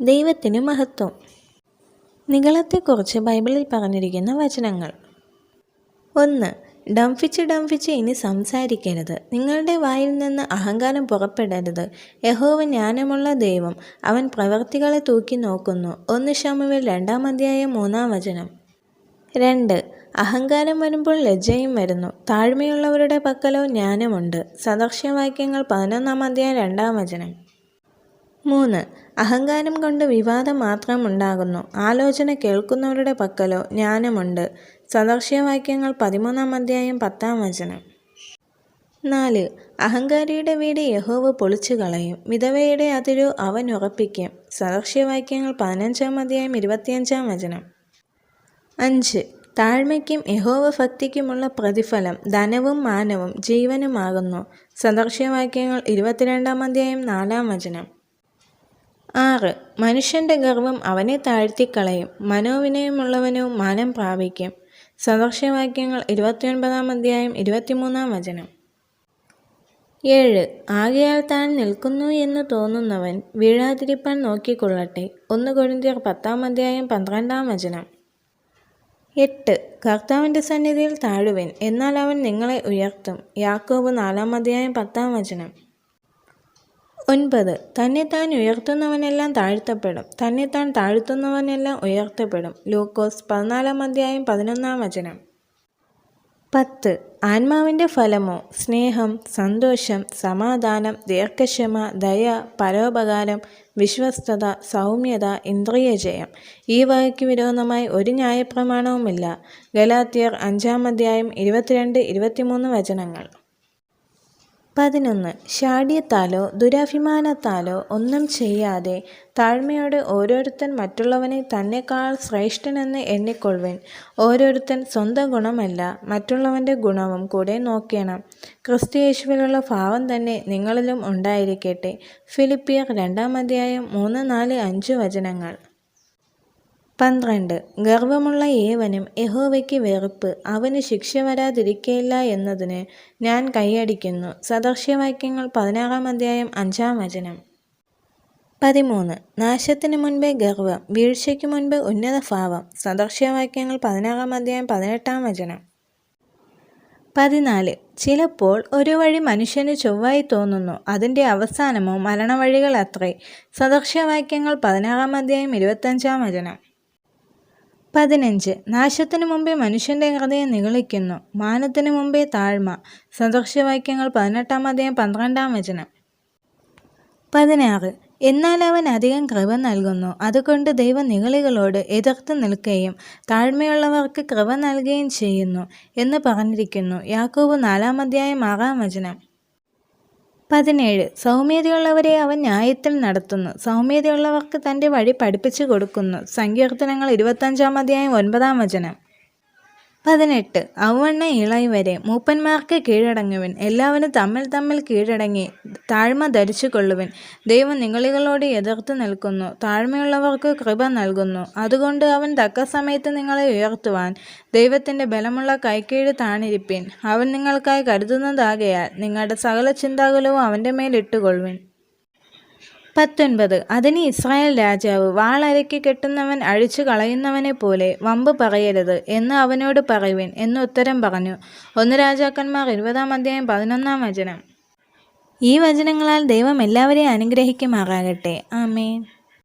ദൈവത്തിന് മഹത്വം. നികളത്തെക്കുറിച്ച് ബൈബിളിൽ പറഞ്ഞിരിക്കുന്ന വചനങ്ങൾ. ഒന്ന് ഡംഫിച്ച് ഡംഫിച്ച് ഇനി സംസാരിക്കരുത്. നിങ്ങളുടെ വായിൽ നിന്ന് അഹങ്കാരം പുറപ്പെടരുത്. യഹോവ ജ്ഞാനമുള്ള ദൈവം അവൻ പ്രവർത്തികളെ തൂക്കി നോക്കുന്നു. ഒന്ന് ശമുവിൽ രണ്ടാം അധ്യായം മൂന്നാം വചനം. രണ്ട് അഹങ്കാരം വരുമ്പോൾ ലജ്ജയും വരുന്നു. താഴ്മയുള്ളവരുടെ പക്കലോ ജ്ഞാനമുണ്ട്. സദർശ്യവാക്യങ്ങൾ പതിനൊന്നാം അധ്യായം രണ്ടാം വചനം. മൂന്ന്. അഹങ്കാരം കൊണ്ട് വിവാദം മാത്രം ഉണ്ടാകുന്നു. ആലോചന കേൾക്കുന്നവരുടെ പക്കലോ ജ്ഞാനമുണ്ട്. സദർശ്യവാക്യങ്ങൾ പതിമൂന്നാം അധ്യായം പത്താം വചനം. നാല്. അഹങ്കാരിയുടെ വീട് യഹോവ് പൊളിച്ചു കളയും. വിധവയുടെ അതിരു അവൻ ഉറപ്പിക്കും. സദർശ്യവാക്യങ്ങൾ പതിനഞ്ചാം അധ്യായം ഇരുപത്തിയഞ്ചാം വചനം. അഞ്ച്. താഴ്മയ്ക്കും യഹോവ ഭക്തിക്കുമുള്ള പ്രതിഫലം ധനവും മാനവും ജീവനുമാകുന്നു. സദർശ്യവാക്യങ്ങൾ ഇരുപത്തിരണ്ടാം അധ്യായം നാലാം വചനം. ആറ്. മനുഷ്യന്റെ ഗർവം അവനെ താഴ്ത്തിക്കളയും. മനോവിനയമുള്ളവനോ മാനം പ്രാപിക്കും. സന്ദർശവാക്യങ്ങൾ ഇരുപത്തിയൊൻപതാം അധ്യായം ഇരുപത്തിമൂന്നാം വചനം. ഏഴ്. ആകയാൽ താൻ നിൽക്കുന്നു എന്ന് തോന്നുന്നവൻ വീഴാതിരിപ്പാൻ നോക്കിക്കൊള്ളട്ടെ. ഒന്ന് കൊരിന്തിയർ പത്താം അധ്യായം പന്ത്രണ്ടാം വചനം. എട്ട്. കർത്താവിന്റെ സന്നിധിയിൽ താഴുവൻ എന്നാൽ അവൻ നിങ്ങളെ ഉയർത്തും. യാക്കോബ് നാലാം അധ്യായം പത്താം വചനം. ഒൻപത്. തന്നെത്താൻ ഉയർത്തുന്നവനെല്ലാം താഴ്ത്തപ്പെടും. തന്നെത്താൻ താഴ്ത്തുന്നവനെല്ലാം ഉയർത്തപ്പെടും. ലൂക്കോസ് പതിനാലാം അധ്യായം പതിനൊന്നാം വചനം. പത്ത്. ആത്മാവിന്റെ ഫലമോ? സ്നേഹം സന്തോഷം സമാധാനം ദീർഘക്ഷമ ദയ പരോപകാരം വിശ്വസ്തത സൗമ്യത ഇന്ദ്രിയജയം ഈ വകയ്ക്ക് വിരോധമായി ഒരു ന്യായപ്രമാണവുമില്ല. ഗലാത്തിയർ അഞ്ചാം അധ്യായം ഇരുപത്തിരണ്ട് ഇരുപത്തിമൂന്ന് വചനങ്ങൾ. പതിനൊന്ന്. ഷാഠ്യത്താലോ ദുരഭിമാനത്താലോ ഒന്നും ചെയ്യാതെ താഴ്മയോടെ ഓരോരുത്തൻ മറ്റുള്ളവനെ തന്നെക്കാൾ ശ്രേഷ്ഠനെന്ന് എണ്ണിക്കൊള്ളുവൻ. ഓരോരുത്തൻ സ്വന്തം ഗുണമല്ല മറ്റുള്ളവന്റെ ഗുണവും കൂടെ നോക്കണം. ക്രിസ്തുയേശുവിലുള്ള ഭാവം തന്നെ നിങ്ങളിലും ഉണ്ടായിരിക്കട്ടെ. ഫിലിപ്പിയർ രണ്ടാം അധ്യായം മൂന്ന് നാല് അഞ്ച് വചനങ്ങൾ. പന്ത്രണ്ട്. ഗർവമുള്ള ഏവനും യഹോവയ്ക്ക് വെറുപ്പ് അവന് ശിക്ഷ വരാതിരിക്കയില്ല എന്നതിന് ഞാൻ കൈയടിക്കുന്നു. സദർശ്യവാക്യങ്ങൾ പതിനാറാം അധ്യായം അഞ്ചാം വചനം. പതിമൂന്ന്. നാശത്തിന് മുൻപേ ഗർവം വീഴ്ചയ്ക്ക് മുൻപ് ഉന്നത ഭാവം. സദർശ്യവാക്യങ്ങൾ പതിനാറാം അധ്യായം പതിനെട്ടാം വചനം. പതിനാല്. ചിലപ്പോൾ ഒരു വഴി മനുഷ്യന് ചൊവ്വായി തോന്നുന്നു. അതിന്റെ അവസാനമോ മരണവഴികൾ അത്രേ സദർശ്യവാക്യങ്ങൾ പതിനാറാം അധ്യായം ഇരുപത്തഞ്ചാം വചനം. പതിനഞ്ച്. നാശത്തിനു മുമ്പേ മനുഷ്യന്റെ ഹൃദയം നിഗളിക്കുന്നു. മാനത്തിനു മുമ്പേ താഴ്മ. സദൃശ്യവാക്യങ്ങൾ പതിനെട്ടാം അധ്യായം പന്ത്രണ്ടാം വചനം. പതിനാറ്. എന്നാൽ അവൻ അധികം കൃപ നൽകുന്നു. അതുകൊണ്ട് ദൈവ നികളികളോട് എതിർത്ത് നിൽക്കുകയും താഴ്മയുള്ളവർക്ക് കൃപ നൽകുകയും ചെയ്യുന്നു എന്ന് പറഞ്ഞിരിക്കുന്നു. യാക്കോബ് നാലാം അധ്യായം ആറാം വചനം. പതിനേഴ്. സൗമ്യതയുള്ളവരെ അവൻ ന്യായത്തിൽ നടത്തുന്നു. സൗമ്യതയുള്ളവർക്ക് തന്റെ വഴി പഠിപ്പിച്ചു കൊടുക്കുന്നു. സങ്കീർത്തനങ്ങൾ ഇരുപത്തഞ്ചാം അധ്യായം ഒൻപതാം വചനം. പതിനെട്ട്. ഔവണ്ണ ഇളയി വരെ. മൂപ്പന്മാർക്ക് കീഴടങ്ങുവൻ. എല്ലാവരും തമ്മിൽ തമ്മിൽ കീഴടങ്ങി താഴ്മ ധരിച്ചു കൊള്ളുവൻ. ദൈവം നിങ്ങളികളോട് എതിർത്ത് നിൽക്കുന്നു. താഴ്മയുള്ളവർക്ക് കൃപ നൽകുന്നു. അതുകൊണ്ട് അവൻ തക്ക സമയത്ത് നിങ്ങളെ ഉയർത്തുവാൻ ദൈവത്തിന്റെ ബലമുള്ള കൈക്കീഴ് താണിരിപ്പിൻ. അവൻ നിങ്ങൾക്കായി കരുതുന്നതാകയാൽ നിങ്ങളുടെ സകല ചിന്താകുലവും അവന്റെ മേൽ ഇട്ടുകൊള്ളുവിൻ. പത്തൊൻപത്. അതിന് ഇസ്രായേൽ രാജാവ് വാളരയ്ക്ക് കെട്ടുന്നവൻ അഴിച്ചു കളയുന്നവനെ പോലെ വമ്പ് പറയരുത് എന്ന് അവനോട് പറയുവിൻ എന്ന് ഉത്തരം പറഞ്ഞു. ഒന്ന് രാജാക്കന്മാർ ഇരുപതാം അധ്യായം പതിനൊന്നാം വചനം. ഈ വചനങ്ങളാൽ ദൈവം എല്ലാവരെയും അനുഗ്രഹിക്കുമാറാകട്ടെ. ആമേൻ.